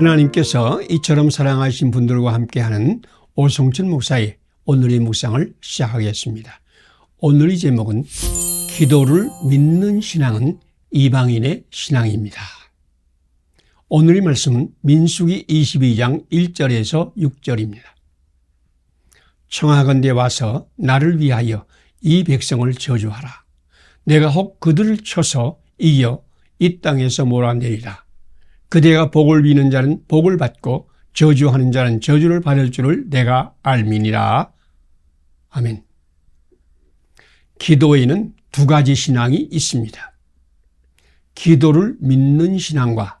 하나님께서 이처럼 사랑하신 분들과 함께하는 오성철 목사의 오늘의 묵상을 시작하겠습니다. 오늘의 제목은 기도를 믿는 신앙은 이방인의 신앙입니다. 오늘의 말씀은 민수기 22장 1절에서 6절입니다. 청하건대 와서 나를 위하여 이 백성을 저주하라. 내가 혹 그들을 쳐서 이겨 이 땅에서 몰아내리라. 그대가 복을 비는 자는 복을 받고 저주하는 자는 저주를 받을 줄을 내가 알미니라. 아멘. 기도에는 두 가지 신앙이 있습니다. 기도를 믿는 신앙과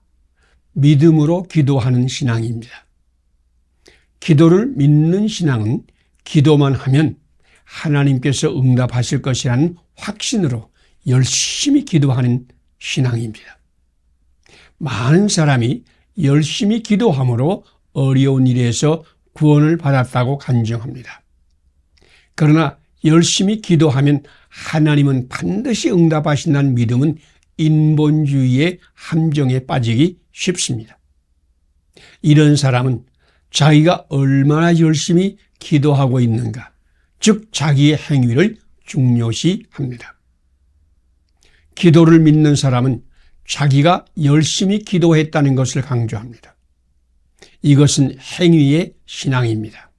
믿음으로 기도하는 신앙입니다. 기도를 믿는 신앙은 기도만 하면 하나님께서 응답하실 것이라는 확신으로 열심히 기도하는 신앙입니다. 많은 사람이 열심히 기도함으로 어려운 일에서 구원을 받았다고 간증합니다. 그러나 열심히 기도하면 하나님은 반드시 응답하신다는 믿음은 인본주의의 함정에 빠지기 쉽습니다. 이런 사람은 자기가 얼마나 열심히 기도하고 있는가, 즉 자기의 행위를 중요시 합니다. 기도를 믿는 사람은 자기가 열심히 기도했다는 것을 강조합니다. 이것은 행위의 신앙입니다.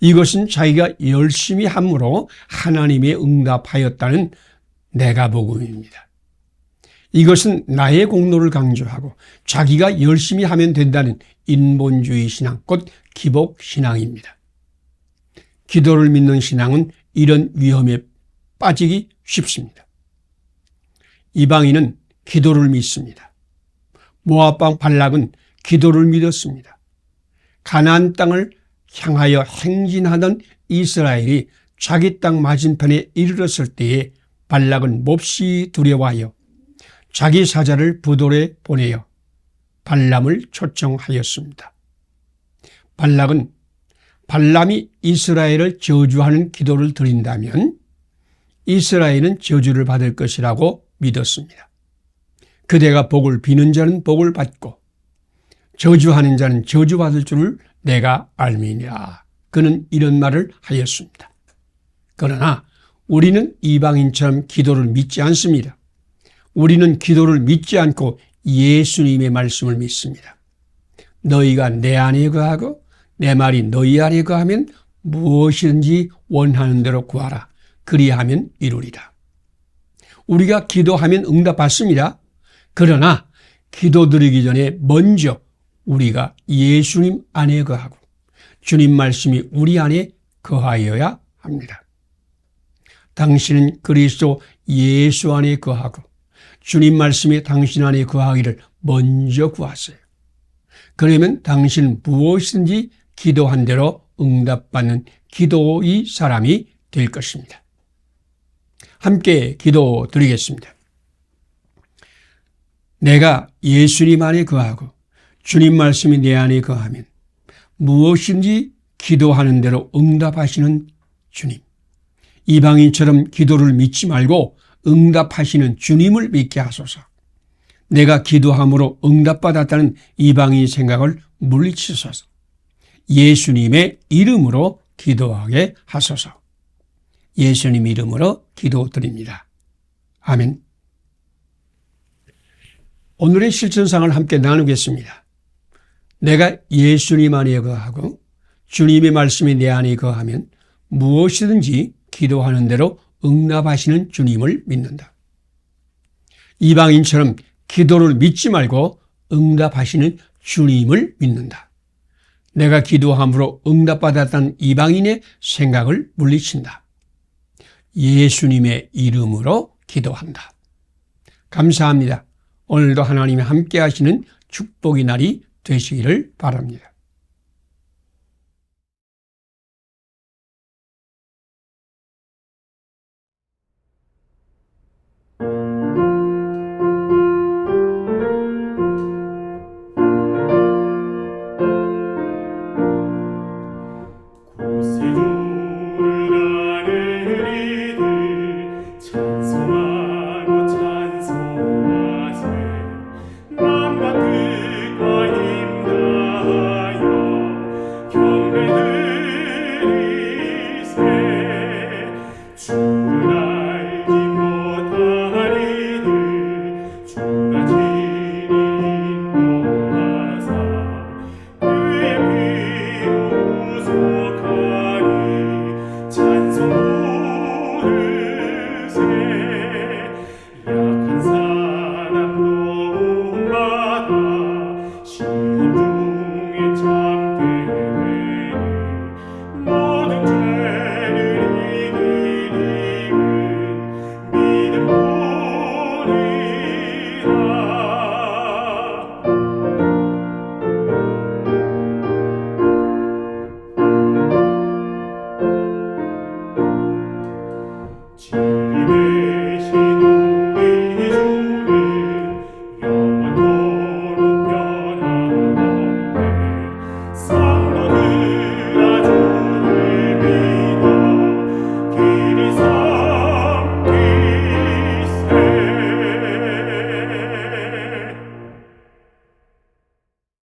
이것은 자기가 열심히 함으로 하나님의 응답하였다는 내가 복음입니다. 이것은 나의 공로를 강조하고 자기가 열심히 하면 된다는 인본주의 신앙, 곧 기복 신앙입니다. 기도를 믿는 신앙은 이런 위험에 빠지기 쉽습니다. 이방인은 기도를 믿습니다. 모압방 발락은 기도를 믿었습니다. 가나안 땅을 향하여 행진하던 이스라엘이 자기 땅 맞은편에 이르렀을 때에 발락은 몹시 두려워하여 자기 사자를 부돌에 보내어 발람을 초청하였습니다. 발락은 발람이 이스라엘을 저주하는 기도를 드린다면 이스라엘은 저주를 받을 것이라고 믿었습니다. 그대가 복을 비는 자는 복을 받고 저주하는 자는 저주받을 줄을 내가 알미니라. 그는 이런 말을 하였습니다. 그러나 우리는 이방인처럼 기도를 믿지 않습니다. 우리는 기도를 믿지 않고 예수님의 말씀을 믿습니다. 너희가 내 안에 거하고 내 말이 너희 안에 거하면 무엇이든지 원하는 대로 구하라. 그리하면 이루리라. 우리가 기도하면 응답받습니다. 그러나 기도 드리기 전에 먼저 우리가 예수님 안에 거하고 주님 말씀이 우리 안에 거하여야 합니다. 당신은 그리스도 예수 안에 거하고 주님 말씀이 당신 안에 거하기를 먼저 구하세요. 그러면 당신 무엇이든지 기도한 대로 응답받는 기도의 사람이 될 것입니다. 함께 기도 드리겠습니다. 내가 예수님 안에 거하고 주님 말씀이 내 안에 거하면 무엇인지 기도하는 대로 응답하시는 주님. 이방인처럼 기도를 믿지 말고 응답하시는 주님을 믿게 하소서. 내가 기도함으로 응답받았다는 이방인 생각을 물리치소서. 예수님의 이름으로 기도하게 하소서. 예수님 이름으로 기도드립니다. 아멘. 오늘의 실천상을 함께 나누겠습니다. 내가 예수님 안에 거하고 주님의 말씀이 내 안에 거하면 무엇이든지 기도하는 대로 응답하시는 주님을 믿는다. 이방인처럼 기도를 믿지 말고 응답하시는 주님을 믿는다. 내가 기도함으로 응답받았다는 이방인의 생각을 물리친다. 예수님의 이름으로 기도한다. 감사합니다. 오늘도 하나님이 함께 하시는 축복의 날이 되시기를 바랍니다. 고생을 나는 이